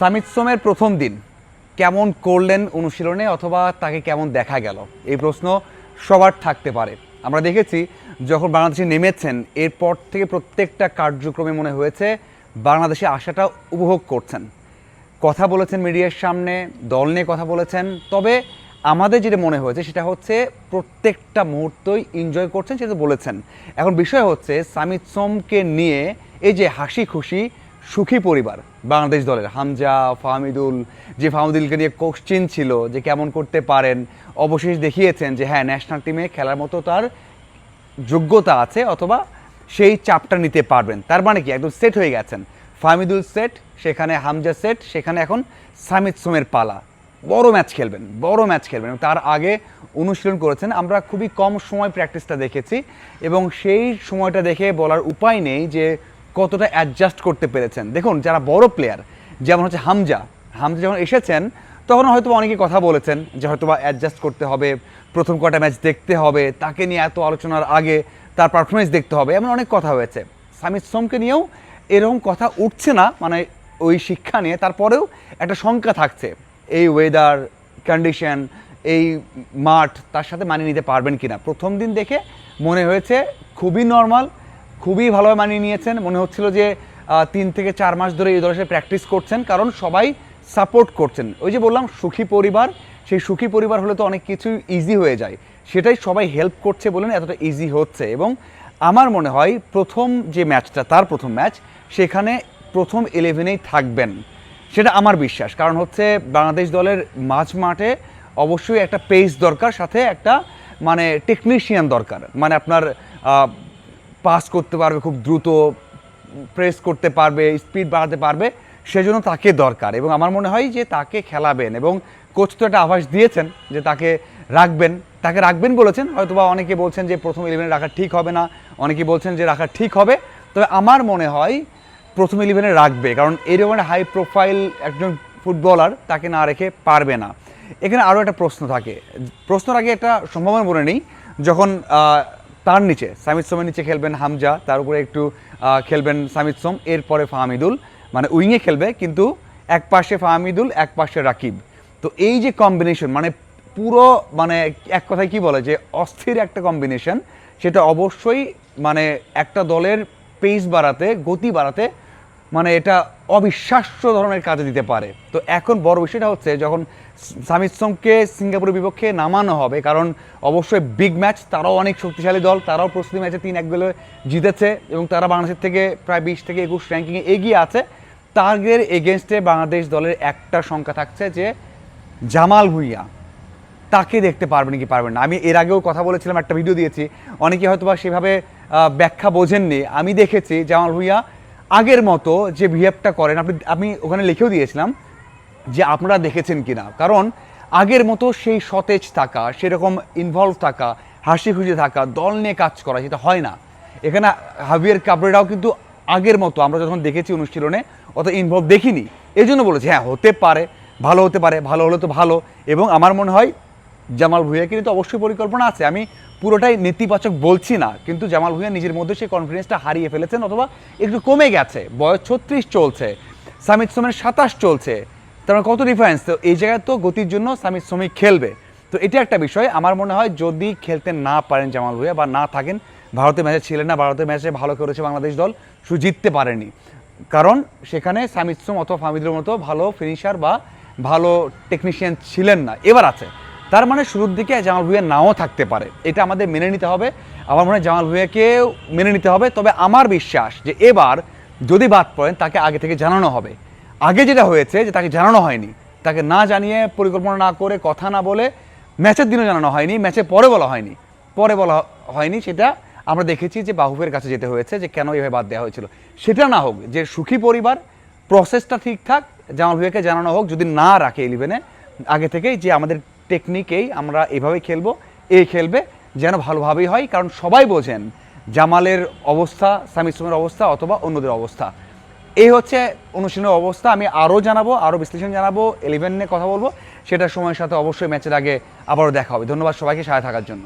সামিত সোমের প্রথম দিন। কেমন করলেন অনুশীলনে অথবা তাকে কেমন দেখা গেল? এই প্রশ্ন সবার থাকতে পারে। আমরা দেখেছি যখন বাংলাদেশে নেমেছেন, এরপর থেকে প্রত্যেকটা কার্যক্রমে মনে হয়েছে বাংলাদেশে আসাটা উপভোগ করছেন। কথা বলেছেন মিডিয়ার সামনে, দল নিয়ে কথা বলেছেন, তবে আমাদের যেটা মনে হয়েছে সেটা হচ্ছে প্রত্যেকটা মুহূর্তই এনজয় করছেন সেটা বলেছেন। এখন বিষয় হচ্ছে সামিত সোমকে নিয়ে এই যে হাসি খুশি সুখী পরিবার বাংলাদেশ দলের হামজা, ফাহমিদুল, যে ফাহমিদুলকে নিয়ে কোশ্চিন ছিল যে কেমন করতে পারেন, অবশেষ দেখিয়েছেন যে হ্যাঁ ন্যাশনাল টিমে খেলার মতো তার যোগ্যতা আছে অথবা সেই চাপটা নিতে পারবেন। তার মানে কি? একদম সেট হয়ে গেছেন। ফাহমিদুল সেট সেখানে হামজা সেট সেখানে এখন সামিদ সোমের পালা। বড় ম্যাচ খেলবেন, বড় ম্যাচ খেলবেন। তার আগে অনুশীলন করেছেন। আমরা খুবই কম সময় প্র্যাকটিসটা দেখেছি এবং সেই সময়টা দেখে বলার উপায় নেই যে কতটা অ্যাডজাস্ট করতে পেরেছেন। দেখুন, যারা বড় প্লেয়ার যেমন হচ্ছে হামজা হামজা যখন এসেছেন, তখন হয়তো অনেকে কথা বলেছেন যে হয়তো বা অ্যাডজাস্ট করতে হবে, প্রথম কটা ম্যাচ দেখতে হবে, তাকে নিয়ে এত আলোচনার আগে তার পারফরমেন্স দেখতে হবে, এমন অনেক কথা হয়েছে। সামিত সোমকে নিয়েও এরকম কথা উঠছে না মানে ওই শিক্ষা নিয়ে, তারপরেও একটা শঙ্কা থাকছে। এই ওয়েদার কন্ডিশন এই মাঠ তার সাথে মানিয়ে নিতে পারবেন কিনা? প্রথম দিন দেখে মনে হয়েছে খুবই নর্মাল খুবই ভালোভাবে মানিয়ে নিয়েছেন। মনে হচ্ছিল যে তিন থেকে চার মাস ধরে এই দলের সাথে প্র্যাকটিস করছেন, কারণ সবাই সাপোর্ট করছেন। ওই যে বললাম, সুখী পরিবার, সেই সুখী পরিবার হলে তো অনেক কিছু ইজি হয়ে যায়। সেটাই সবাই হেল্প করছে বলে এতটা ইজি হচ্ছে। এবং আমার মনে হয়, প্রথম যে ম্যাচটা তার প্রথম ম্যাচ সেখানে প্রথম ইলেভেনেই থাকবেন। সেটা আমার বিশ্বাস। কারণ হচ্ছে, বাংলাদেশ দলের মাঝ মাঠে অবশ্যই একটা পেস দরকার, সাথে একটা মানে টেকনিশিয়ান দরকার। মানে আপনার পাস করতে পারবে, খুব দ্রুত প্রেস করতে পারবে স্পিড বাড়াতে পারবে, সেজন্য তাকে দরকার। এবং আমার মনে হয় যে তাকে খেলাবেন এবং কোচ তো একটা আভাস দিয়েছেন যে তাকে রাখবেন। তাকে রাখবেন বলেছেন, হয়তোবা অনেকে বলছেন যে প্রথম ইলেভেনে রাখা ঠিক হবে না, অনেকে বলছেন যে রাখা ঠিক হবে। তবে আমার মনে হয় প্রথম ইলেভেনে রাখবে, কারণ এরকম হাই প্রোফাইল একজন ফুটবলার তাকে না রেখে পারবে না। এখানে আরও একটা প্রশ্ন থাকে। প্রশ্নের আগে একটা সম্ভাবনা মনে নেই, যখন তার নিচে, সামিদ সোমের নিচে খেলবেন হামজা, তার উপরে একটু খেলবেন সামিদ সোম, এরপরে ফাহামিদুল মানে উইংয়ে খেলবে, কিন্তু এক পাশে ফাহামিদুল, এক পাশে রাকিব। তো এই যে কম্বিনেশন মানে পুরো মানে এক কথায় কি বলে যে, অস্থির একটা কম্বিনেশন সেটা অবশ্যই মানে একটা দলের পেস বাড়াতে, গতি বাড়াতে মানে এটা অবিশ্বাস্য ধরনের কাজে দিতে পারে। তো এখন বড় বিষয়টা হচ্ছে যখন সামিত সোমকে সিঙ্গাপুরের বিপক্ষে নামানো হবে, কারণ অবশ্যই বিগ ম্যাচ তারাও অনেক শক্তিশালী দল, তারাও প্রস্তুতি ম্যাচে তিন এক গোলে জিতেছে এবং তারা বাংলাদেশের থেকে প্রায় বিশ থেকে একুশ র্যাঙ্কিংয়ে এগিয়ে আছে। তাদের এগেনস্টে বাংলাদেশ দলের একটা সংখ্যা থাকছে যে জামাল ভুইয়া। তাকে দেখতে পারবেন কি পারবেন না? আমি এর আগেও কথা বলেছিলাম, একটা ভিডিও দিয়েছি। অনেকে হয়তো বা সেভাবে ব্যাখ্যা বোঝেননি। আমি দেখেছি জামাল ভুইয়া আগের মতো যে বিহেভটা করেন, আপনি, আমি ওখানে লিখেও দিয়েছিলাম যে আপনারা দেখেছেন কিনা। কারণ আগের মতো সেই সতেজ থাকা, সেরকম ইনভলভ থাকা, হাসি খুশি থাকা, দল নিয়ে কাজ করা সেটা হয় না। এখানে হাবিয়ার কাবরেরাও কিন্তু আগের মতো, আমরা যখন দেখেছি অনুশীলনে, অত ইনভলভ দেখিনি। এই জন্য বলেছি হ্যাঁ হতে পারে, ভালো হতে পারে, ভালো হলে তো ভালো। এবং আমার মনে হয় জামাল ভুঁইয়া কিন্তু অবশ্যই পরিকল্পনা আছে। আমি পুরোটাই নেতিবাচক বলছি না, কিন্তু জামাল ভুঁইয়া নিজের মধ্যে সেই কনফিডেন্সটা হারিয়ে ফেলেছেন অথবা একটু কমে গেছে। বয়স ছত্রিশ চলছে সামিত সোমের সাতাশ চলছে। তার মানে কত ডিফারেন্স তো এই জায়গায় তো গতির জন্য সামিত সোমি খেলবে। তো এটা একটা বিষয়। আমার মনে হয় যদি খেলতে না পারেন জামাল ভুঁইয়া বা না থাকেন, ভারতের ম্যাচে ছিলেন না, ভারতের ম্যাচে ভালো করেছে বাংলাদেশ দল শুধু জিততে পারেনি। কারণ সেখানে সামিত সোম অথবা ফামিদের মতো ভালো ফিনিশার বা ভালো টেকনিশিয়ান ছিলেন না। এবার আছে তার মানে শুরুর দিকে জামাল ভুঁইয়া নাও থাকতে পারে। এটা আমাদের মেনে নিতে হবে। আমার মনে হয় জামাল ভুঁইয়াকেও মেনে নিতে হবে। তবে আমার বিশ্বাস যে এবার যদি বাদ পড়েন, তাকে আগে থেকে জানানো হবে। আগে যেটা হয়েছে যে তাকে জানানো হয়নি, তাকে না জানিয়ে পরিকল্পনা না করে কথা না বলে ম্যাচের দিনও জানানো হয়নি ম্যাচে পরে বলা হয়নি। পরে বলা হয়নি সেটা আমরা দেখেছি যে বাহুবের কাছে যেতে হয়েছে যে কেন এভাবে বাদ দেওয়া হয়েছিল। সেটা না হোক, যে সুখী পরিবার প্রসেসটা ঠিকঠাক জামাল ভুঁইয়াকে জানানো হোক, যদি না রাখে ইলেভেনে আগে থেকেই যে আমাদের টেকনিকেই আমরা এভাবে খেলব। এই খেলবে যেন ভালোভাবেই হয়, কারণ সবাই বোঝেন জামালের অবস্থা সামি ইসলামের অবস্থা অথবা অন্যদের অবস্থা। এই হচ্ছে অনুশীলনের অবস্থা। আমি আরও জানাব, আরও বিশ্লেষণ জানাব ইলেভেন নিয়ে কথা বলব। সেটা সময়ের সাথে অবশ্যই ম্যাচের আগে আবারও দেখা হবে। ধন্যবাদ সবাইকে সাথে থাকার জন্য।